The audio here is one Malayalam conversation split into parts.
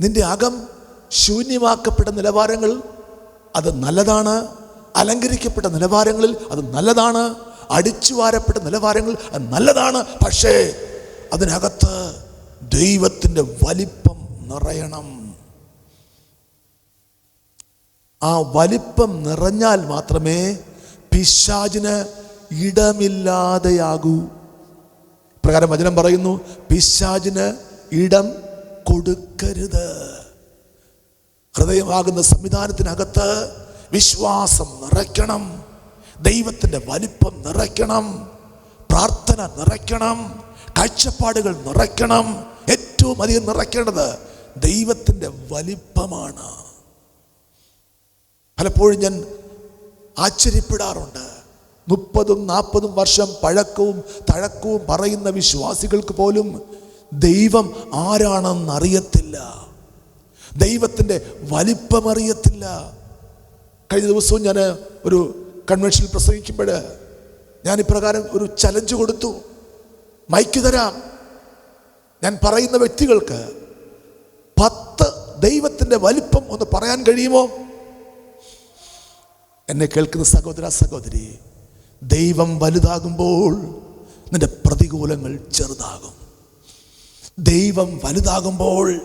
നിന്റെ അകം ശൂന്യമാക്കപ്പെട്ട നിലവാരങ്ങൾ അത് നല്ലതാണ്. അലങ്കരിക്കപ്പെട്ട നിലവാരങ്ങളിൽ അത് നല്ലതാണ്. അടിച്ചു വാരപ്പെട്ട നിലവാരങ്ങൾ അത് നല്ലതാണ്. പക്ഷേ അതിനകത്ത് ദൈവത്തിന്റെ വലിപ്പം നിറയണം. ആ വലിപ്പം നിറഞ്ഞാൽ മാത്രമേ പിശാചിന് ഇടമില്ലാതെയാകൂ. പ്രകാരം വചനം പറയുന്നു പിശാചിന് ഇടം കൊടുക്കരുത്. ഹൃദയമാകുന്ന സംവിധാനത്തിനകത്ത് വിശ്വാസം നിറയ്ക്കണം. ദൈവത്തിന്റെ വലിപ്പം നിറയ്ക്കണം. പ്രാർത്ഥന നിറയ്ക്കണം. കാഴ്ചപ്പാടുകൾ നിറയ്ക്കണം. ഏറ്റവും അധികം നിറയ്ക്കേണ്ടത് ദൈവത്തിന്റെ വലിപ്പമാണ്. പലപ്പോഴും ഞാൻ ആശ്ചര്യപ്പെടാറുണ്ട്. മുപ്പതും നാൽപ്പതും വർഷം പഴക്കവും തഴക്കവും പറയുന്ന വിശ്വാസികൾക്ക് പോലും ദൈവം ആരാണെന്നറിയത്തില്ല ദൈവത്തിന്റെ വലിപ്പമറിയത്തില്ല കഴിഞ്ഞ ദിവസവും ഞാൻ ഒരു കൺവെൻഷനിൽ പ്രസംഗിക്കുമ്പോൾ ഞാൻ ഇപ്രകാരം ഒരു ചലഞ്ച് കൊടുത്തു. മൈക്ക് തരാം. ഞാൻ പറയുന്ന വ്യക്തികൾക്ക് പത്ത് ദൈവത്തിന്റെ വലിപ്പം ഒന്ന് പറയാൻ കഴിയുമോ? എന്നെ കേൾക്കുന്ന സഹോദര സഹോദരി ദൈവം വലുതാകുമ്പോൾ നിന്റെ പ്രതികൂലങ്ങൾ ചെറുതാകും. ദൈവം വലുതാകുമ്പോൾ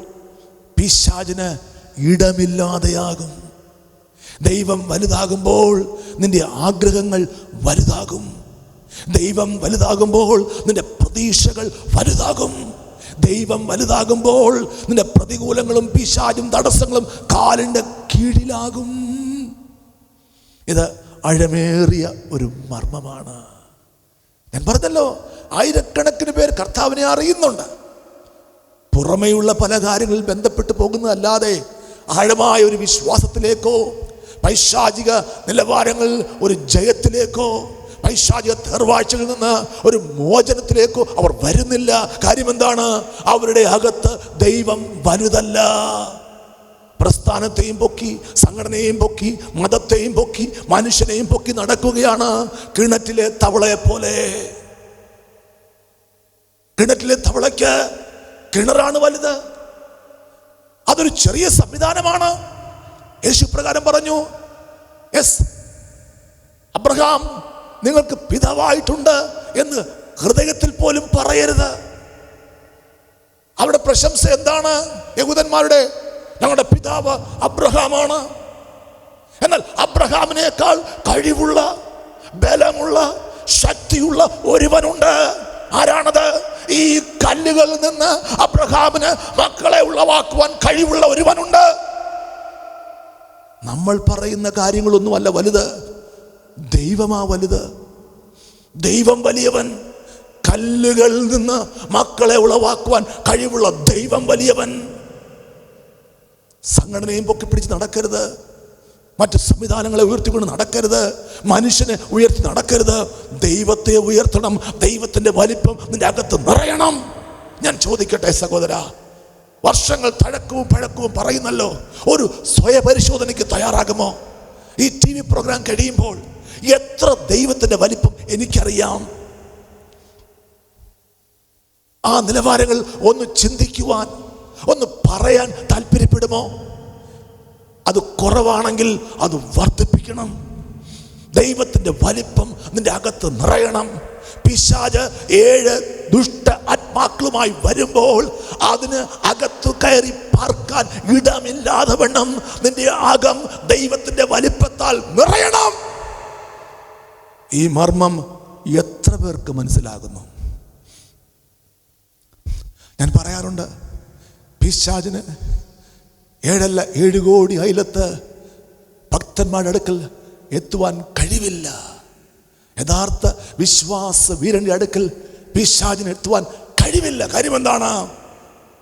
പിശാചിന് ഇടമില്ലാതെയാകും. ദൈവം വലുതാകുമ്പോൾ നിന്റെ ആഗ്രഹങ്ങൾ വലുതാകും. ദൈവം വലുതാകുമ്പോൾ നിന്റെ പ്രതീക്ഷകൾ വലുതാകും. ദൈവം വലുതാകുമ്പോൾ നിന്റെ പ്രതികൂലങ്ങളും പിശാചും തടസ്സങ്ങളും കാലിന്റെ കീഴിലാകും. ഇത് അഴമേറിയ ഒരു മർമ്മമാണ്. ഞാൻ പറഞ്ഞല്ലോ ആയിരക്കണക്കിന് പേർ കർത്താവിനെ അറിയുന്നുണ്ട്. പുറമെയുള്ള പല കാര്യങ്ങളിൽ ബന്ധപ്പെട്ട് പോകുന്നതല്ലാതെ ആഴമായ ഒരു വിശ്വാസത്തിലേക്കോ പൈശാചിക നിലവാരങ്ങളിൽ ഒരു ജയത്തിലേക്കോ പൈശാചിക തേർവാഴ്ചകളിൽ നിന്ന് ഒരു മോചനത്തിലേക്കോ അവർ വരുന്നില്ല. കാര്യം എന്താണ് അവരുടെ അകത്ത് ദൈവം വലുതല്ല. പ്രസ്ഥാനത്തെയും പൊക്കി സംഘടനയെയും പൊക്കി മതത്തെയും പൊക്കി മനുഷ്യനെയും പൊക്കി നടക്കുകയാണ് കിണറ്റിലെ തവളയെ പോലെ കിണറ്റിലെ തവളയ്ക്ക് കിണറാണ് വലുത്. അതൊരു ചെറിയ സംവിധാനമാണ്. യേശു പ്രകാരം പറഞ്ഞു എസ് അബ്രഹാം നിങ്ങൾക്ക് പിതാവായിട്ടുണ്ട് എന്ന് ഹൃദയത്തിൽ പോലും പറയരുത്. അവിടെ പ്രശംസ എന്താണ്? യഹൂദന്മാരുടെ ഞങ്ങളുടെ പിതാവ് അബ്രഹാമാണ്. എന്നാൽ അബ്രഹാമിനേക്കാൾ കഴിവുള്ള ബലമുള്ള ശക്തിയുള്ള ഒരുവനുണ്ട്. ആരാണത്? ഈ കല്ലുകളിൽ നിന്ന് അബ്രഹാമിന് മക്കളെ ഉളവാക്കുവാൻ കഴിവുള്ള ഒരുവനുണ്ട്. നമ്മൾ പറയുന്ന കാര്യങ്ങളൊന്നുമല്ല വലുത്. ദൈവമാ വലുത്. ദൈവം വലിയവൻ. കല്ലുകളിൽ നിന്ന് മക്കളെ ഉളവാക്കുവാൻ കഴിവുള്ള ദൈവം വലിയവൻ. സംഘടനയും പൊക്കി പിടിച്ച് നടക്കരുത്. മറ്റ് സംവിധാനങ്ങളെ ഉയർത്തിക്കൊണ്ട് നടക്കരുത്. മനുഷ്യനെ ഉയർത്തി നടക്കരുത്. ദൈവത്തെ ഉയർത്തണം. ദൈവത്തിന്റെ വലിപ്പം നിന്റെ അകത്ത് നിറയണം. ഞാൻ ചോദിക്കട്ടെ സഹോദര വർഷങ്ങൾ തഴക്കവും പഴക്കവും പറയുന്നല്ലോ ഒരു സ്വയപരിശോധനയ്ക്ക് തയ്യാറാകുമോ? ഈ ടി വി പ്രോഗ്രാം കഴിയുമ്പോൾ എത്ര ദൈവത്തിന്റെ വലിപ്പം എനിക്കറിയാം. ആ നിലവാരങ്ങൾ ഒന്ന് ചിന്തിക്കുവാൻ ഒന്ന് പറയാൻ താല്പര്യപ്പെടുമോ? അത് കുറവാണെങ്കിൽ അത് വർദ്ധിപ്പിക്കണം. ദൈവത്തിന്റെ വലിപ്പം നിന്റെ അകത്ത് നിറയണം. പിശാജ് ഏഴ് ദുഷ്ട ആത്മാക്കളുമായി വരുമ്പോൾ അതിന് അകത്തു കയറി പാർക്കാൻ ഇടമില്ലാതെ വണ്ണം നിന്റെ അകം ദൈവത്തിന്റെ വലിപ്പത്താൽ നിറയണം. ഈ മർമ്മം എത്ര പേർക്ക് മനസ്സിലാകുന്നു? ഞാൻ പറയാറുണ്ട് പിശാചിന് ഏഴല്ല ഏഴ് കോടി അയലത്ത് ഭക്തന്മാരുടെ അടുക്കൽ എത്തുവാൻ കഴിവില്ല. യഥാർത്ഥ വിശ്വാസ വീരന്റെ അടുക്കൽ പിശാചിന് എത്തുവാൻ കഴിവില്ല. കാര്യം എന്താണ്?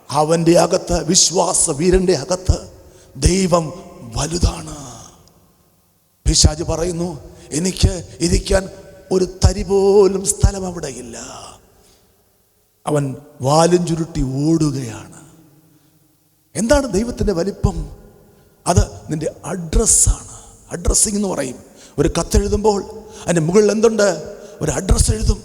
അവന്റെ അകത്ത് വിശ്വാസ വീരന്റെ അകത്ത് ദൈവം വലുതാണ്. പിശാജ് പറയുന്നു എനിക്ക് ഇരിക്കാൻ ഒരു തരി പോലും സ്ഥലം അവിടെയില്ല. അവൻ വാലും ചുരുട്ടി ഓടുകയാണ്. എന്താണ് ദൈവത്തിന്റെ വലിപ്പം? അത് നിന്റെ അഡ്രസ്സാണ് അഡ്രസ്സിങ് എന്ന് പറയും. ഒരു കത്തെഴുതുമ്പോൾ അതിന്റെ മുകളിൽ എന്തുണ്ട്? ഒരു അഡ്രസ്സ് എഴുതും.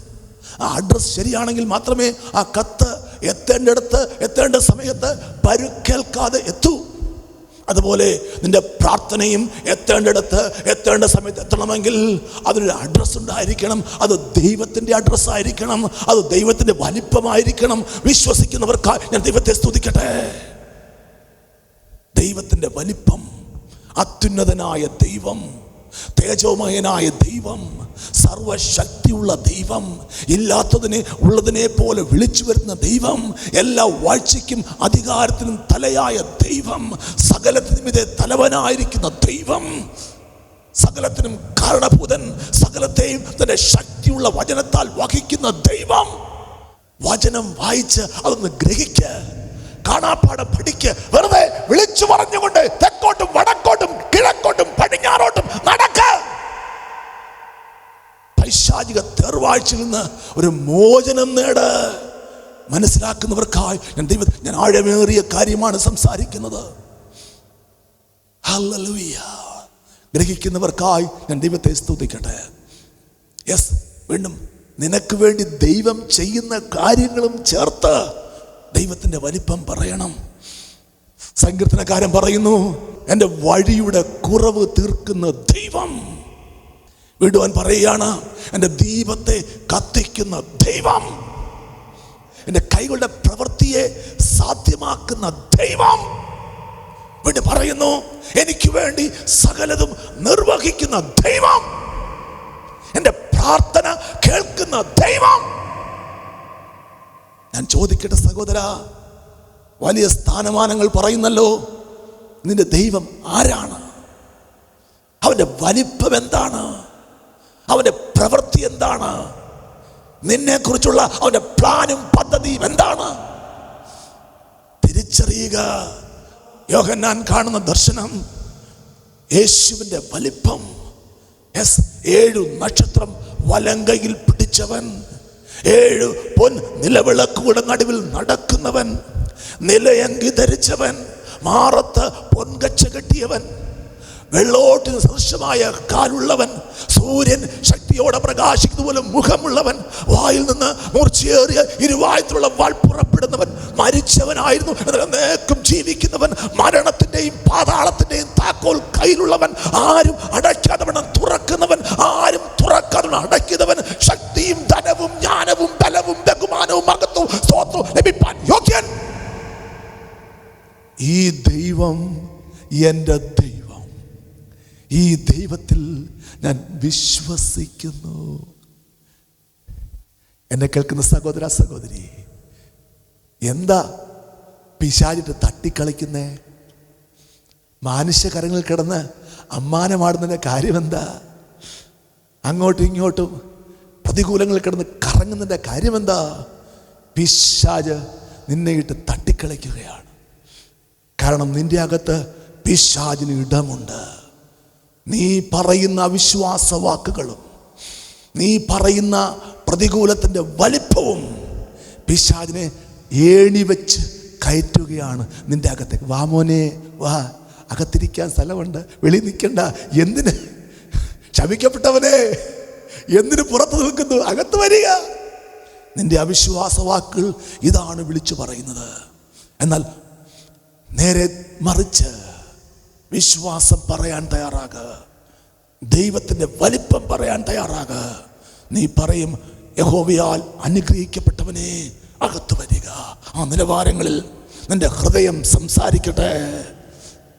ആ അഡ്രസ്സ് ശരിയാണെങ്കിൽ മാത്രമേ ആ കത്ത് എത്തേണ്ടടുത്ത് എത്തേണ്ട സമയത്ത് പരുക്കേൽക്കാതെ എത്തൂ. അതുപോലെ നിന്റെ പ്രാർത്ഥനയും എത്തേണ്ടടുത്ത് എത്തേണ്ട സമയത്ത് എത്തണമെങ്കിൽ അതിനൊരു അഡ്രസ്സ് ഉണ്ടായിരിക്കണം. അത് ദൈവത്തിന്റെ അഡ്രസ്സ് ആയിരിക്കണം. അത് ദൈവത്തിന്റെ വലിപ്പമായിരിക്കണം. വിശ്വസിക്കുന്നവർക്കായി ഞാൻ ദൈവത്തെ സ്തുതിക്കട്ടെ. ദൈവത്തിന്റെ വലിപ്പം അത്യുന്നതനായ ദൈവം തേജോമയനായ ദൈവം സർവശക്തിയുള്ള ദൈവം ഇല്ലാത്തതിനെ ഉള്ളതിനെ പോലെ വിളിച്ചു വരുന്ന ദൈവം എല്ലാ വാഴ്ചയ്ക്കും അധികാരത്തിനും തലയായ ദൈവം സകലത്തിനും ഇതേ തലവനായിരിക്കുന്ന ദൈവം സകലത്തിനും കാരണഭൂതൻ സകലത്തെയും തന്റെ ശക്തിയുള്ള വചനത്താൽ വഹിക്കുന്ന ദൈവം. വചനം വായിച്ച് അതൊന്ന് ഗ്രഹിക്ക്. കാണാപ്പാടം പഠിക്ക് വെറുതെ വിളിച്ചു പറഞ്ഞുകൊണ്ട് തെക്കോട്ടും വടക്കോട്ടും കിഴക്കോട്ടും പടിഞ്ഞാറോട്ടും നടക്ക. പൈശാചിക തേർവാഴ്ചയിൽ നിന്ന് ഒരു മോചനം നേട്. മനസ്സിലാക്കുന്നവർക്കായി ഞാൻ ദൈവം ഞാൻ ആഴമേറിയ കാര്യമാണ് സംസാരിക്കുന്നത്. ഗ്രഹിക്കുന്നവർക്കായി ഞാൻ ദൈവത്തെ സ്തുതിക്കട്ടെ. യെസ് വീണ്ടും നിനക്ക് വേണ്ടി ദൈവം ചെയ്യുന്ന കാര്യങ്ങളും ചേർത്ത് ദൈവത്തിന്റെ വലിപ്പം പറയണം. സങ്കീർത്തനക്കാരൻ പറയുന്നു എന്റെ വഴിയുടെ കുറവ് തീർക്കുന്ന ദൈവം. വിടുവൻ പറയുകയാണ് എന്റെ ദീപത്തെ കത്തിക്കുന്ന ദൈവം. എന്റെ കൈകളുടെ പ്രവൃത്തിയെ സാധ്യമാക്കുന്ന ദൈവം. വീണ്ടും പറയുന്നു എനിക്ക് വേണ്ടി സകലതും നിർവഹിക്കുന്ന ദൈവം. എന്റെ പ്രാർത്ഥന കേൾക്കുന്ന ദൈവം. ഞാൻ ചോദിക്കട്ടെ സഹോദര വലിയ സ്ഥാനമാനങ്ങൾ പറയുന്നല്ലോ നിന്റെ ദൈവം ആരാണ്? അവന്റെ വലിപ്പം എന്താണ്? അവന്റെ പ്രവൃത്തി എന്താണ്? നിന്നെക്കുറിച്ചുള്ള അവന്റെ പ്ലാനും പദ്ധതിയും എന്താണ്? തിരിച്ചറിയുക. യോഹന്നാൻ കാണുന്ന ദർശനം യേശുവിന്റെ വലിപ്പം. എസ് ഏഴു നക്ഷത്രം വലങ്കയിൽ പിടിച്ചവൻ. ഏഴ് പൊൻ നിലവിളക്കുകളുടെ നടുവിൽ നടക്കുന്നവൻ നിലയങ്കി ധരിച്ചവൻ മാറത്ത് പൊൻകച്ച കെട്ടിയവൻ വെള്ളോട്ടിന് സദൃശമായ കാലുള്ളവൻ സൂര്യൻ ശക്തിയോടെ പ്രകാശിക്കുന്ന പോലെ മുഖമുള്ളവൻ വായിൽ നിന്ന് മൂർച്ചയേറിയ ഇരുവായത്തിലുള്ള വാൾ പുറപ്പെടുന്നവൻ മരിച്ചവനായിരുന്നു എന്നേക്കും ജീവിക്കുന്നവൻ മരണത്തിന്റെയും പാതാളത്തിന്റെയും താക്കോൽ കയ്യിലുള്ളവൻ ആരും അടയ്ക്കാതവണ്ണം തുറക്കുന്നവൻ ആരും തുറക്കാതെ അടയ്ക്കുന്നവൻ ഈ ദൈവം എന്റെ ദൈവം. ഈ ദൈവത്തിൽ ഞാൻ വിശ്വസിക്കുന്നു. എന്നെ കേൾക്കുന്ന സഹോദര സഹോദരി എന്താ പിശാചിട്ട് തട്ടിക്കളിക്കുന്നേ? മാനുഷ്യകരങ്ങളിൽ കിടന്ന് അമ്മാനമാടുന്നതിന്റെ കാര്യമെന്താ? അങ്ങോട്ടും ഇങ്ങോട്ടും പ്രതികൂലങ്ങളിൽ കിടന്ന് കറങ്ങുന്നതിന്റെ കാര്യമെന്താ? പിശാജ് നിന്നെ ഇട്ട് തട്ടിക്കളിക്കുകയാണ്. കാരണം നിന്റെ അകത്ത് പിശാചിന് ഇടമുണ്ട്. നീ പറയുന്ന അവിശ്വാസ വാക്കുകളും നീ പറയുന്ന പ്രതികൂലത്തിന്റെ വലിപ്പവും പിശാചിനെ ഏണി വെച്ച് കയറ്റുകയാണ് നിന്റെ അകത്തേക്ക്. വാമോനെ വാ. അകത്തിരിക്കാൻ സ്ഥലമുണ്ട്. വെളി നിൽക്കണ്ട. എന്തിന്? ക്ഷമിക്കപ്പെട്ടവനെ എന്തിന് പുറത്ത് നിൽക്കുന്നു? അകത്ത് വരിക. നിന്റെ അവിശ്വാസ വാക്കുകൾ ഇതാണ് വിളിച്ചു പറയുന്നത്. എന്നാൽ നേരെ മറിച്ച് വിശ്വാസം പറയാൻ തയ്യാറാകുക ദൈവത്തിന്റെ വലിപ്പം പറയാൻ തയ്യാറാകുക നീ പറയും യഹോവയാൽ അനുഗ്രഹിക്കപ്പെട്ടവനെ അകത്തു വരിക. ആ നിലവാരങ്ങളിൽ നിന്റെ ഹൃദയം സംസാരിക്കട്ടെ.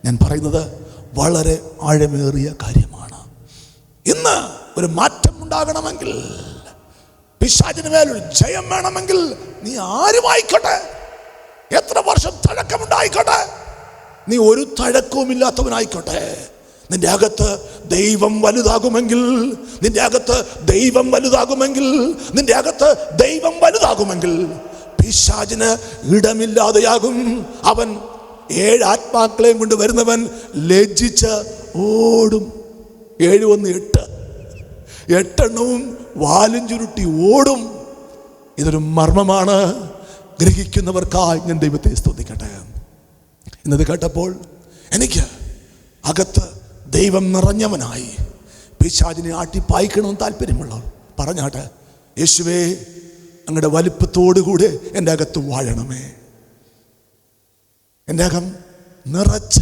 ഞാൻ പറയുന്നത് വളരെ ആഴമേറിയ കാര്യമാണ്. ഇന്ന് ഒരു മാറ്റം ഉണ്ടാകണമെങ്കിൽ പിശാചിന് മേലൊരു ജയം വേണമെങ്കിൽ നീ ആരുമായിക്കോട്ടെ എത്ര വർഷം തഴക്കമുണ്ടായിക്കോട്ടെ. നീ ഒരു തഴക്കവും ഇല്ലാത്തവനായിക്കോട്ടെ നിന്റെ അകത്ത് ദൈവം വലുതാകുമെങ്കിൽ നിന്റെ അകത്ത് ദൈവം വലുതാകുമെങ്കിൽ നിന്റെ അകത്ത് ദൈവം വലുതാകുമെങ്കിൽ പിശാചിന് ഇടമില്ലാതെയാകും. അവൻ ഏഴ് ആത്മാക്കളെയും കൊണ്ട് വരുന്നവൻ ലജ്ജിച്ച് ഓടും. ഏഴ് ഒന്ന് എട്ട്. എട്ടെണ്ണവും വാലും ചുരുട്ടി ഓടും. ഇതൊരു മർമ്മമാണ്. ഗ്രഹിക്കുന്നവർക്കായി ഞാൻ ദൈവത്തെ സ്തുതിക്കട്ടെ. എന്നത് കേട്ടപ്പോൾ എനിക്ക് അകത്ത് ദൈവം നിറഞ്ഞവനായി പിശാചിനെ ആട്ടി പായിക്കണമെന്ന് താല്പര്യമുള്ള പറഞ്ഞാട്ടെ യേശുവേ അങ്ങയുടെ വലിപ്പത്തോടുകൂടെ എന്റെ അകത്ത് വാഴണമേ. എന്റെ അകം നിറച്ച്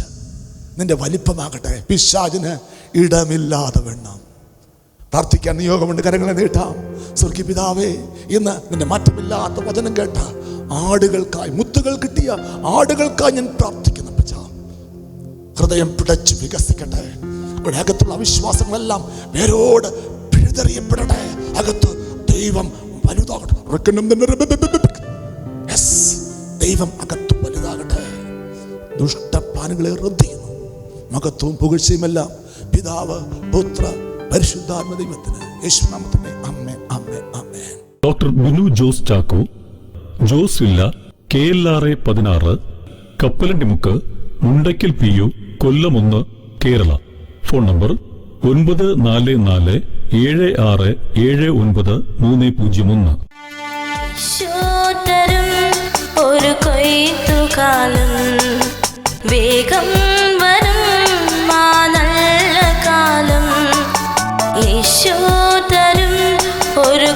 നിന്റെ വലിപ്പമാകട്ടെ. പിശാചിന് ഇടമില്ലാതെ വേണം പ്രാർത്ഥിക്കാൻ നിയോഗമുണ്ട് കരങ്ങളെ നീട്ടാം. സ്വർഗി പിതാവേ ഇന്ന് നിന്റെ മാറ്റമില്ലാത്ത വചനം കേട്ട ആടുകൾക്കായി മുത്തുകൾ കിട്ടിയ ആടുകൾക്കായി ഞാൻ പ്രാർത്ഥിക്കുന്നു ഹൃദയം പിടച്ച് വികസിക്കട്ടെ. അവിടെ അകത്തുള്ള അവിശ്വാസങ്ങളെല്ലാം വേരോട് പിഴുതെറിയപ്പെടട്ടെ. അകത്ത് ദൈവം വലുതാകട്ടെ. ദൈവം അകത്ത് വലുതാകട്ടെ. ദുഷ്ടപ്പാനുകളെ റദ്ദിയുന്നു മകത്വവും പുകഴ്ചയുമെല്ലാം പിതാവ് പുത്ര പരിശുദ്ധാത്മ ദൈവത്തിന്. യേശുനാമത്തിന്റെ അമ്മ അമ്മ അമ്മ. Doctor Binu Jose Chacko Jose villa K L R A പതിനാറ് കപ്പലണ്ടിമുക്ക് മുണ്ടയ്ക്കൽ പി യു കൊല്ലം ഒന്ന് കേരള. ഫോൺ നമ്പർ ഒൻപത് നാല് നാല് ഏഴ് ആറ് ഏഴ് ഒൻപത് മൂന്ന് പൂജ്യം ഒന്ന്. ഒരു കൊയ്ത്തുകാലം വേഗം വരും നല്ല കാലം. ഒരു